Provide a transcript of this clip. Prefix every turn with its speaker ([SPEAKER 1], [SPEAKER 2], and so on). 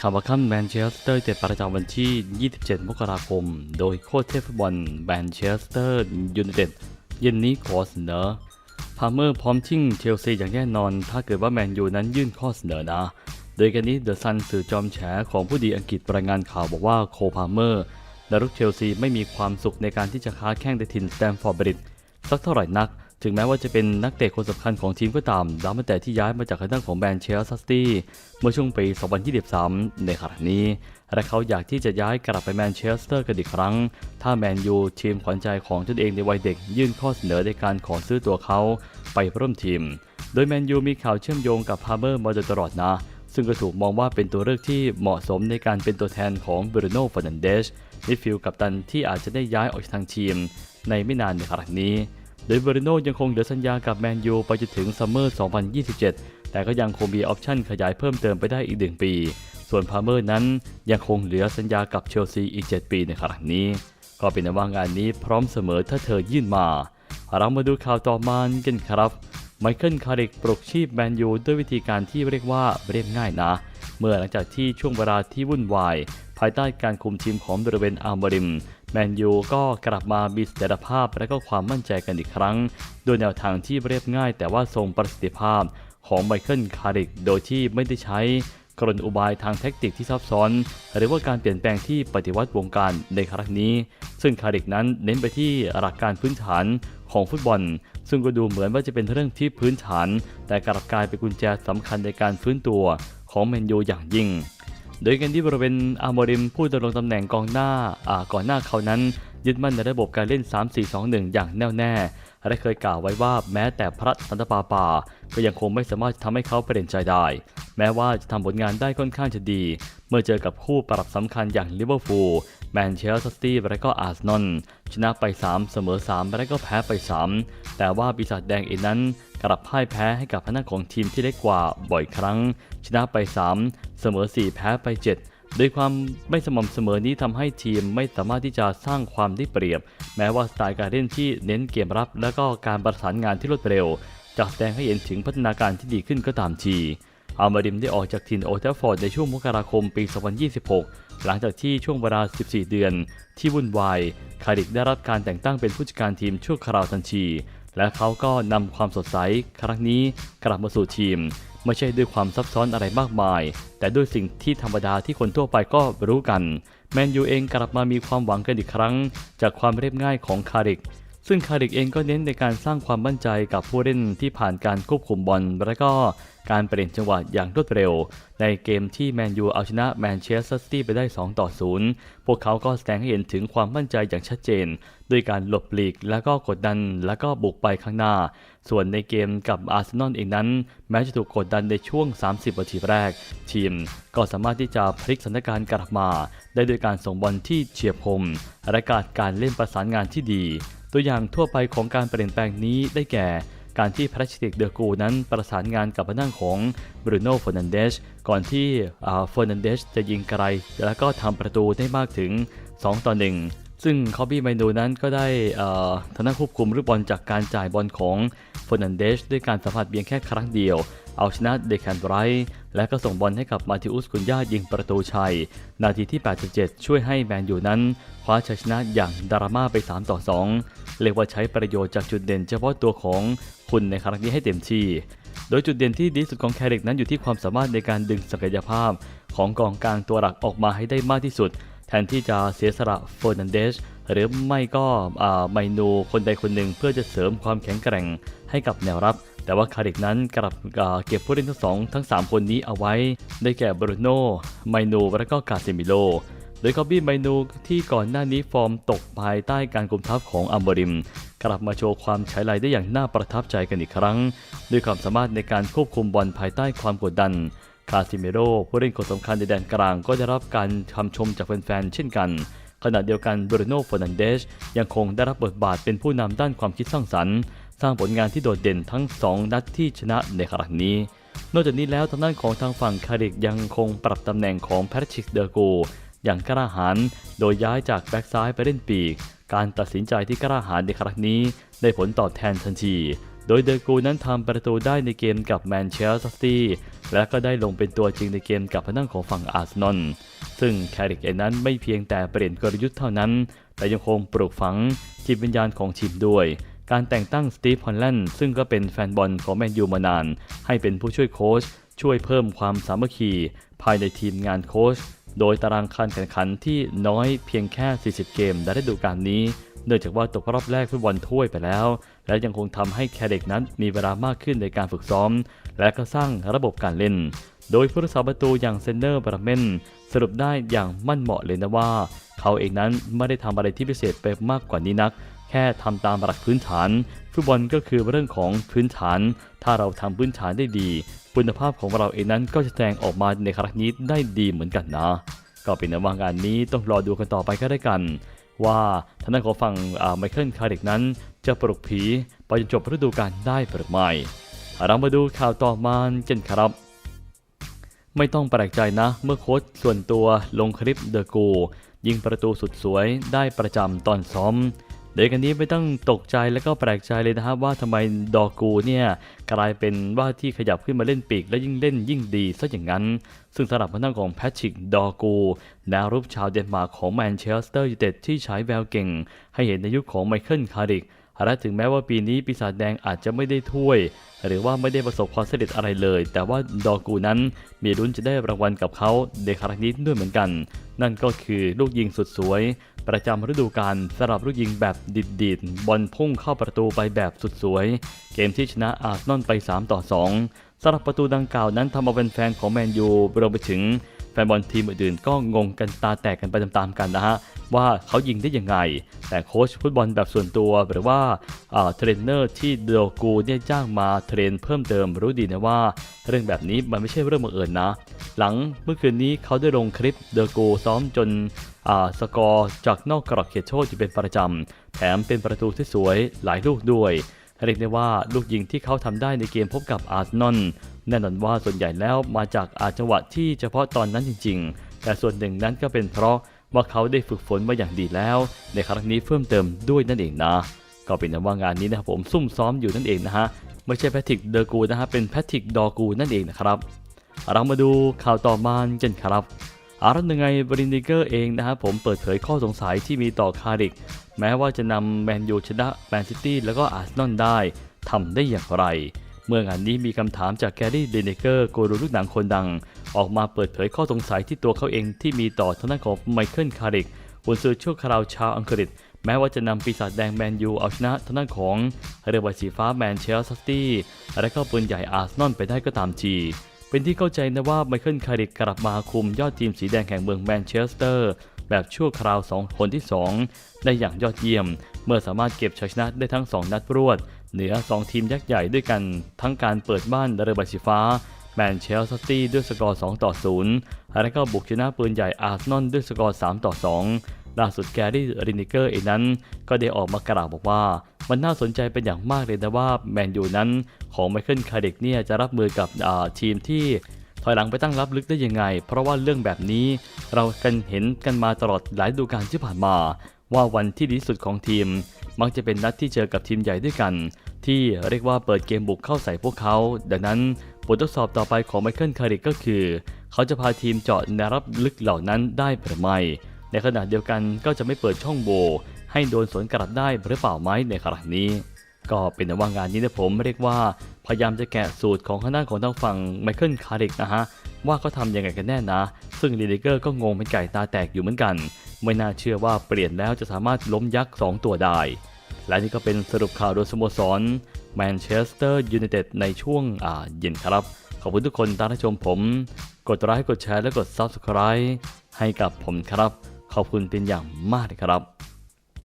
[SPEAKER 1] ข่าวว่าค่ำแมนเชสเตอร์เต็ดประจำวันที่ 27 มกราคม โดยโค้ชเทพฟุตบอลแมนเชสเตอร์ยูไนเต็ดเย็นนี้ขอเสนอพาเมอร์พร้อมชิ่งเชลซีอย่างแน่นอน ถ้าเกิดว่าแมนยูนั้นยื่นข้อเสนอนะ โดยกันนี้เดอะซันสื่อจอมแฉของผู้ดีอังกฤษรายงานข่าวบอกว่าโคพาเมอร์และลูกเชลซีไม่มีความสุขในการที่จะค้าแข่งในถิ่นสแตมฟอร์ดบริดสักเท่าไหร่นัก ถึงแม้ว่าจะเป็นนักเตะคนสำคัญของทีมก็ตามดาวมาแต่ที่ย้ายมาจากทางด้านของแบรนด์เชลซัสตี้เมื่อช่วงปี 2023 ในขณะนี้ และเขาอยากที่จะย้ายกลับไปแมนเชสเตอร์กันอีกครั้ง ถ้าแมนยูทีมขวัญใจของตนเองในวัยเด็ก ยื่นข้อเสนอในการขอซื้อตัวเขาไปร่วมทีม โดยแมนยูมีข่าวเชื่อมโยงกับพาร์เมอร์มาโดยตลอดนะซึ่งก็ถูกมองว่าเป็นตัวเลือกที่เหมาะสมในการเป็นตัวแทนของบรูโน่ฟ r นันเดชมิดฟิลด์กัปตันที่อาจจะได้ย้ายออกจากทางทีม ในไม่นานในขณะนี้ โดยบรูโนยังคงเหลือสัญญากับแมนยูไปจนถึงซัมเมอร์ 2027 แต่ก็ยังคงมีออปชั่นขยายเพิ่มเติมไปได้อีกหนึ่งปี ส่วนพาร์เมอร์นั้นยังคงเหลือสัญญากับเชลซีอีก 7 ปีในขณะนี้ ก็เป็นว่างานนี้พร้อมเสมอถ้าเธอยื่นมา เรามาดูข่าวต่อมากันครับไมเคิลคาริกปลุกชีพแมนยูด้วยวิธีการที่เรียกว่าเรียบง่ายนะ เมื่อหลังจากที่ช่วงเวลาที่วุ่นวาย ภายใต้การคุมทีมของบริเวณอาร์มบริม แมนยูก็กลับมามีเสถียรภาพและก็ความมั่นใจกันอีกครั้ง โดยแนวทางที่เรียบง่าย แต่ว่าทรงประสิทธิภาพของไมเคิลคาริกโดยที่ไม่ได้ใช้กลอุบายทางแท็กติกที่ซับซ้อน หรือว่าการเปลี่ยนแปลงที่ปฏิวัติวงการในครั้งนี้ ซึ่งคาริกนั้นเน้นไปที่หลักการพื้นฐานของฟุตบอล ซึ่งก็ดูเหมือนว่าจะเป็นเรื่องที่พื้นฐาน แต่กลับกลายเป็นกุญแจสำคัญในการฟื้นตัวของแมนยูอย่างยิ่ง โดยกันที่บริเวณอาร์โมริมผู้ดำรงตำแหน่งกองหน้าอ่าก่อนหน้าเขานั้น ยึดมั่นในระบบการเล่น 3-4-2-1 อย่างแน่วแน่และเคยกล่าวไว้ว่าแม้แต่พระสันตปาปา ก็ยังคงไม่สามารถทำให้เขาเปลี่ยนใจได้ แม้ว่าจะทำผลงานได้ค่อนข้างจะดี เมื่อเจอกับคู่ปรับสำคัญอย่างลิเวอร์พูล แมนเชสเตอร์ซิตี้และก็อาร์เซนอลชนะไป 3 เสมอ 3 และก็แพ้ไป 3 แต่ว่าปีศาจแดงเองนั้นกลับพ่ายแพ้ให้กับพนักของทีมที่เล็กกว่าบ่อยครั้ง ชนะไป 3 เสมอ 4 แพ้ไป 7โดยความไม่สม่ำเสมอนี้ทำให้ทีมไม่สามารถที่จะสร้างความได้เปรียบ แม้ว่าสไตล์การเล่นที่เน้นเกมรับ และก็การประสานงานที่รวดเร็วจะแสดงให้เห็นถึงพัฒนาการที่ดีขึ้นก็ตามที อัลมาดิมได้ออกจากถิ่นโอเทฟฟอร์ดในช่วงมกราคมปี 2026 หลังจากที่ช่วงเวลา 14 เดือน ที่วุ่นวายคาริกได้รับการแต่งตั้งเป็นผู้จัดการทีมชั่วคราวทันที และเขาก็นำความสดใสครั้งนี้กลับมาสู่ทีม ไม่ใช่ด้วยความซับซ้อนอะไรมากมาย แต่ด้วยสิ่งที่ธรรมดาที่คนทั่วไปก็รู้กัน แมนยูเองกลับมามีความหวังกันอีกครั้ง จากความเรียบง่ายของคาริก ซึ่งคาริกเองก็เน้นในการสร้างความมั่นใจกับผู้เล่นที่ผ่านการควบคุมบอลและก็การเปลี่ยนจังหวะอย่างรวดเร็ว ในเกมที่แมนยูเอาชนะแมนเชสเตอร์ซิตี้ไปได้ 2 ต่อ 0 พวกเขาก็แสดงให้เห็นถึงความมั่นใจอย่างชัดเจน ด้วยการหลบหลีกแล้วก็กดดันแล้วก็บุกไปข้างหน้า ส่วนในเกมกับอาร์เซนอลเองนั้น แม้จะถูกกดดันในช่วง 30 นาทีแรก ทีมก็สามารถที่จะพลิกสถานการณ์กลับมา ได้ด้วยการส่งบอลที่เฉียบคมและการการเล่นประสานงานที่ดี ตัวอย่างทั่วไปของการเปลี่ยนแปลงนี้ได้แก่ การที่แพทริกเดอกูนั้นประสานงานกับพนั่งของบรูโน่ฟ r นันเดชก่อนที่ฟ r นันเดชจะยิงไกล แล้วก็ทำประตูได้มากถึง 2 ต่อ 1ซึ่งคอบบี้ไมโนนั้นก็ได้ทางด้านควบคุมลูกบอลจากการจ่ายบอลของฟ r นันเดชด้วยการสัมผัสเพียงแค่ครั้งเดียว เอาชนะเดคันไบรท์และก็ส่งบอลให้กับมาธิอุสกุนยายิงประตูชัย นาทีที่ 87 ช่วยให้แมนยูนั้นคว้าชัยชนะอย่างดราม่าไป 3 ต่อ 2 เรียกว่าใช้ประโยชน์จากจุดเด่นเฉพาะตัวของคุณในครั้งนี้ให้เต็มที่ โดยจุดเด่นที่ดีสุดของแคริกนั้นอยู่ที่ความสามารถในการดึงศักยภาพ ของกองกลางตัวหลักออกมาให้ได้มากที่สุด แทนที่จะเสียสละเฟอร์นันเดส หรือไม่ก็ไมนูคนใดคนหนึ่งเพื่อจะเสริมความแข็งแกร่งให้กับแนวรับ แต่ว่าคาริกนั้นกลับเก็บผู้เล่นทั้งสองทั้ง 3 คนนี้เอาไว้ ได้แก่บรูโน่ไมนูและก็กาเซมิโลโดยคอบบี้ไมนูที่ก่อนหน้านี้ฟอร์มตกภายใต้การกุมทัพของอัมบริม กลับมาโชว์ความใช้ไรได้อย่างน่าประทับใจกันอีกครั้ง ด้วยความสามารถในการควบคุมบอลภายใต้ความกดดัน คาซิเมโรผู้เล่นคนสำคัญในแดนกลางก็ได้รับการคำชมจากแฟนๆเช่นกัน ขณะเดียวกันบรูโน่ฟอนันเดชยังคงได้รับบทบาทเป็นผู้นำด้านความคิดสร้างสรรค์สร้างผลงานที่โดดเด่นทั้ง 2 นัดที่ชนะในครั้งนี้ นอกจากนี้แล้วทางด้านของทางฝั่งคาริกยังคงปรับตำแหน่งของแพทริกเดอร์โกอย่างกล้าหาญโดยย้ายจากแบ็กซ้ายไปเล่นปีก การตัดสินใจที่กล้าหาญในครั้งนี้ ได้ผลตอบแทนทันที โดยเดอร์กูนั้นทำประตูได้ในเกมกับแมนเชสเตอร์ซิตี้ และก็ได้ลงเป็นตัวจริงในเกมกับพนังของฝั่งอาร์เซนอลซึ่งแคริกเองนั้นไม่เพียงแต่เปลี่ยนกลยุทธ์เท่านั้น แต่ยังคงปลูกฝังจิตวิญญาณของทีมด้วย การแต่งตั้งสตีฟฮอลแลนด์ซึ่งก็เป็นแฟนบอลของแมนยูมานาน ให้เป็นผู้ช่วยโค้ชช่วยเพิ่มความสามัคคี ภายในทีมงานโค้ชโดยตารางการแข่งขันที่น้อยเพียงแค่ 40 เกมในฤดูกาลนี้ เนื่องจากว่าตกรอบแรกฟุตบอลถ้วยไปแล้ว และยังคงทำให้แคเด็กนั้นมีเวลามากขึ้นในการฝึกซ้อม และก็สร้างระบบการเล่น โดยผู้รักษาประตูอย่างเซนเนอร์บราเมนสรุปได้อย่างมั่นเหมาะเลยนะว่า เขาเองนั้นไม่ได้ทำอะไรที่พิเศษไปมากกว่านี้นัก แค่ทำตามหลักพื้นฐาน ฟุตบอลก็คือเรื่องของพื้นฐาน ถ้าเราทำพื้นฐานได้ดี คุณภาพของเราเองนั้นก็จะแสดงออกมาในครั้งนี้ได้ดีเหมือนกันนะ ก็เป็นว่างานนี้ต้องรอดูกันต่อไปก็ได้กัน ว่าทางด้านของฝั่งไมเคิลคาริกนั้น จะปลุกผีไปจนจบฤดูกาลได้หรือไม่เรามาดูข่าวต่อมากันครับ ไม่ต้องแปลกใจนะ เมื่อโค้ชส่วนตัวลงคลิปเดอะกูยิงประตูสุดสวยได้ประจำตอนซ้อม เด็กกันนี้ไม่ต้องตกใจและก็แปลกใจเลยนะครับว่าทำไมดอกูเนี่ยกลายเป็นว่าที่ขยับขึ้นมาเล่นปีก และยิ่งเล่นยิ่งดีซะอย่างนั้น ซึ่งสำหรับทางด้านของแพทริกดอกูแนวรุปชาวเดนมาร์กของแมนเชสเตอร์ยูไนเต็ดที่ใช้แววเก่ง ให้เห็นในยุคของไมเคิลคาริก และถึงแม้ว่าปีนี้ปีศาจแดงอาจจะไม่ได้ถ้วย หรือว่าไม่ได้ประสบความสำเร็จอะไรเลย แต่ว่าดอกูนั้นมีลุ้นจะได้รางวัลกับเขาในครั้งนี้ด้วยเหมือนกัน นั่นก็คือลูกยิงสุดสวย ประจำฤดูกาลสำหรับลูกยิงแบบดิดๆบอลพุ่งเข้าประตูไปแบบสุดสวย เกมที่ชนะอาร์เซนอลไป 3 ต่อ 2สำหรับประตูดังกล่าวนั้นทำเอาแฟนๆของแมนยูรวมไปถึง ฟนบอลทีมอื่นๆก็งงกันตาแตกกันไปตามๆกันนะฮะ ว่าเขายิงได้ยังไง แต่โค้ชฟุตบอลแบบส่วนตัวหรือว่าเทรนเนอร์ที่โดกูเนี่ยจ้างมาเทรนเพิ่มเติมรู้ดีนะว่า เรื่องแบบนี้มันไม่ใช่เรื่องบังเอิญนะ หลังเมื่อคืนนี้เขาได้ลงคลิปเดกูซ้อมจนสกอร์จากนอกกรอบเขตโทษอยู่เป็นประจำ แถมเป็นประตูที่สวยหลายลูกด้วย เรียกได้ว่าลูกยิงที่เขาทำได้ในเกมพบกับอาร์เซนอลแน่นอนว่าส่วนใหญ่แล้วมาจากอาจังหวะที่เฉพาะตอนนั้นจริง ๆ แต่ส่วนหนึ่งนั้นก็เป็นเพราะว่าเขาได้ฝึกฝนมาอย่างดีแล้ว ในครั้งนี้เพิ่มเติมด้วยนั่นเองนะ ก็เป็นว่างานนี้นะครับผมซุ่มซ้อมอยู่นั่นเองนะฮะไม่ใช่แพทริกเดอร์กูนะฮะเป็นแพทริกดอกูนั่นเองนะครับเรามาดูข่าวต่อมากันครับอารันยังไงบรินดิเกอร์เองนะครับผมเปิดเผยข้อสงสัยที่มีต่อคาริก แม้ว่าจะนำแมนยูชนะแมนซิตี้แล้วก็อาร์เซนอลได้ทำได้อย่างไร เมื่องานนี้มีคำถามจากแกรี่เดนเกอร์กูรูลูกหนังคนดัง ออกมาเปิดเผยข้อสงสัยที่ตัวเขาเองที่มีต่อทางด้านของไมเคิลคาริกบุนซือชั่วคราวชาวอังกฤษ แม้ว่าจะนำปีศาจแดงแมนยูเอาชนะทางด้านของเรือใบสีฟ้าแมนเชสเตอร์ซิตี้และก็ปืนใหญ่อาร์เซนอลไปได้ก็ตามทีเป็นที่เข้าใจนะว่าไมเคิลคาริกกลับมาคุมยอดทีมสีแดงแห่งเมืองแมนเชสเตอร์ แบบชั่วคราว 2 คนที่ 2 ได้อย่างยอดเยี่ยม เมื่อสามารถเก็บชัยชนะได้ทั้ง 2 นัดรวด เหนือ 2 ทีมยักษ์ใหญ่ด้วยกัน ทั้งการเปิดบ้านเรือใบสีฟ้าแมนเชสเตอร์ซิตี้ด้วยสกอร์ 2 ต่อ 0 และก็บุกชนะปืนใหญ่อาร์เซนอลด้วยสกอร์ 3 ต่อ 2 ล่าสุดแกรี่รินิเกอร์เองนั้น ก็ได้ออกมากล่าวบอกว่า มันน่าสนใจเป็นอย่างมากเลยนะว่าแมนยูนั้น ของไมเคิลคาเด็กเนี่ยจะรับมือกับทีมที่ถอยหลังไปตั้งรับลึกได้ยังไง เพราะว่าเรื่องแบบนี้ เรากันเห็นกันมาตลอดหลายดูการที่ผ่านมา ว่าวันที่ดีสุดของทีม มักจะเป็นนัดที่เจอกับทีมใหญ่ด้วยกัน ที่เรียกว่าเปิดเกมบุกเข้าใส่พวกเขา ดังนั้นบททดสอบต่อไปของไมเคิลคาริกก็คือ เขาจะพาทีมเจาะแนวรับลึกเหล่านั้นได้หรือไม่ในขณะเดียวกันก็จะไม่เปิดช่องโหว่ให้โดนสวนกลับได้หรือเปล่าไหมในครั้งนี้ ก็เป็นว่างานนี้นะผมเรียกว่าพยายามจะแกะสูตรของข้างหน้าของทางฝั่งไมเคิลคาริกนะฮะ ว่าเขาทำยังไงกันแน่นะ ซึ่งลีดิเกอร์ก็งงเป็นไก่ตาแตกอยู่เหมือนกัน ไม่น่าเชื่อว่าเปลี่ยนแล้วจะสามารถล้มยักษ์ 2 ตัวได้ และนี่ก็เป็นสรุปข่าวโดยสโมสรแมนเชสเตอร์ยูไนเต็ดในช่วงอ่าเย็นครับ ขอบคุณทุกคนที่ชมผม กดไลค์กดแชร์และกด Subscribe ให้กับผมครับ ขอบคุณเป็นอย่างมากเลยครับ